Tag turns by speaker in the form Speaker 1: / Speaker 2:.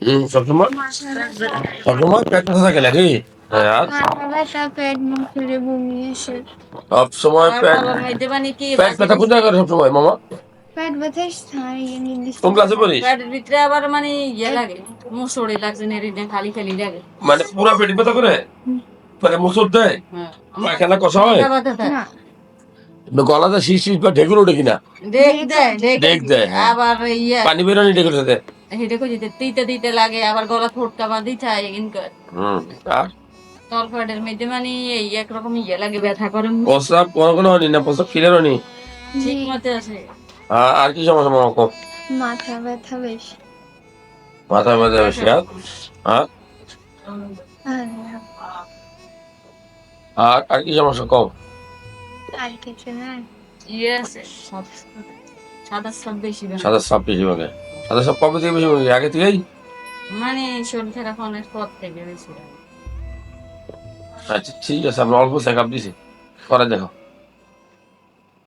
Speaker 1: হুম সবসময়? সবসময় পেট ব্যথা থাকে নাকি? হ্যাঁ সবসময় পেট
Speaker 2: মানে
Speaker 1: ব্যথা কোথায় করে সবসময় মামা?
Speaker 3: পেট ব্যথা
Speaker 1: কোন ক্লাসে পড়িস?
Speaker 2: পেটের ভিতরে আবার মানে ইয়ে লাগে মুসড়ে লাগছে নেড়ে খালি খালি লাগে।
Speaker 1: মানে পুরো পেট ব্যথা করে? মানে মুসুর দেয়?
Speaker 2: হ্যাঁ।
Speaker 1: পায়খানা কষা হয়? গলাতে শীষ শীষ বা ঢেকুর ওঠে কিনা?
Speaker 2: দেখ দেয়
Speaker 1: দেখ। দেয়, হ্যাঁ।
Speaker 2: আবার ইয়ে।
Speaker 1: পানি বেরোনি ঢেকুর সাথে?
Speaker 2: হেঁটে খুঁজে দিতে দিতে লাগে আবার গলা ফোটকা বা দিতে হয় কিন্তু
Speaker 1: আর?
Speaker 2: মধ্যে মানে এই একরকম ইয়ে লাগে ব্যথা করে।
Speaker 1: প্রস্রাব কোনো কোনো হয়নি না প্রস্রাব ক্লিয়ার হয়নি?
Speaker 2: ঠিক মতো আছে।
Speaker 1: আর- কি সমস্যা মামা কম
Speaker 3: মাথা ব্যথা বেশি।
Speaker 1: মাথা ব্যথা বেশি আর? আর?
Speaker 3: আর
Speaker 1: কি সমস্যা কম
Speaker 3: আর কিছু না।
Speaker 2: ইয়ে আছে সব সাদা সব বেশি
Speaker 1: সাদা সাপ বেশি ভাগে। সাদা সব কবে থেকে বেশি আগে থেকেই?
Speaker 2: মানে শরীর খারাপ অনেক পর থেকে বেশি।
Speaker 1: আচ্ছা ঠিক আছে আমরা অল্প চেক আপ দিছি। করে দেখো।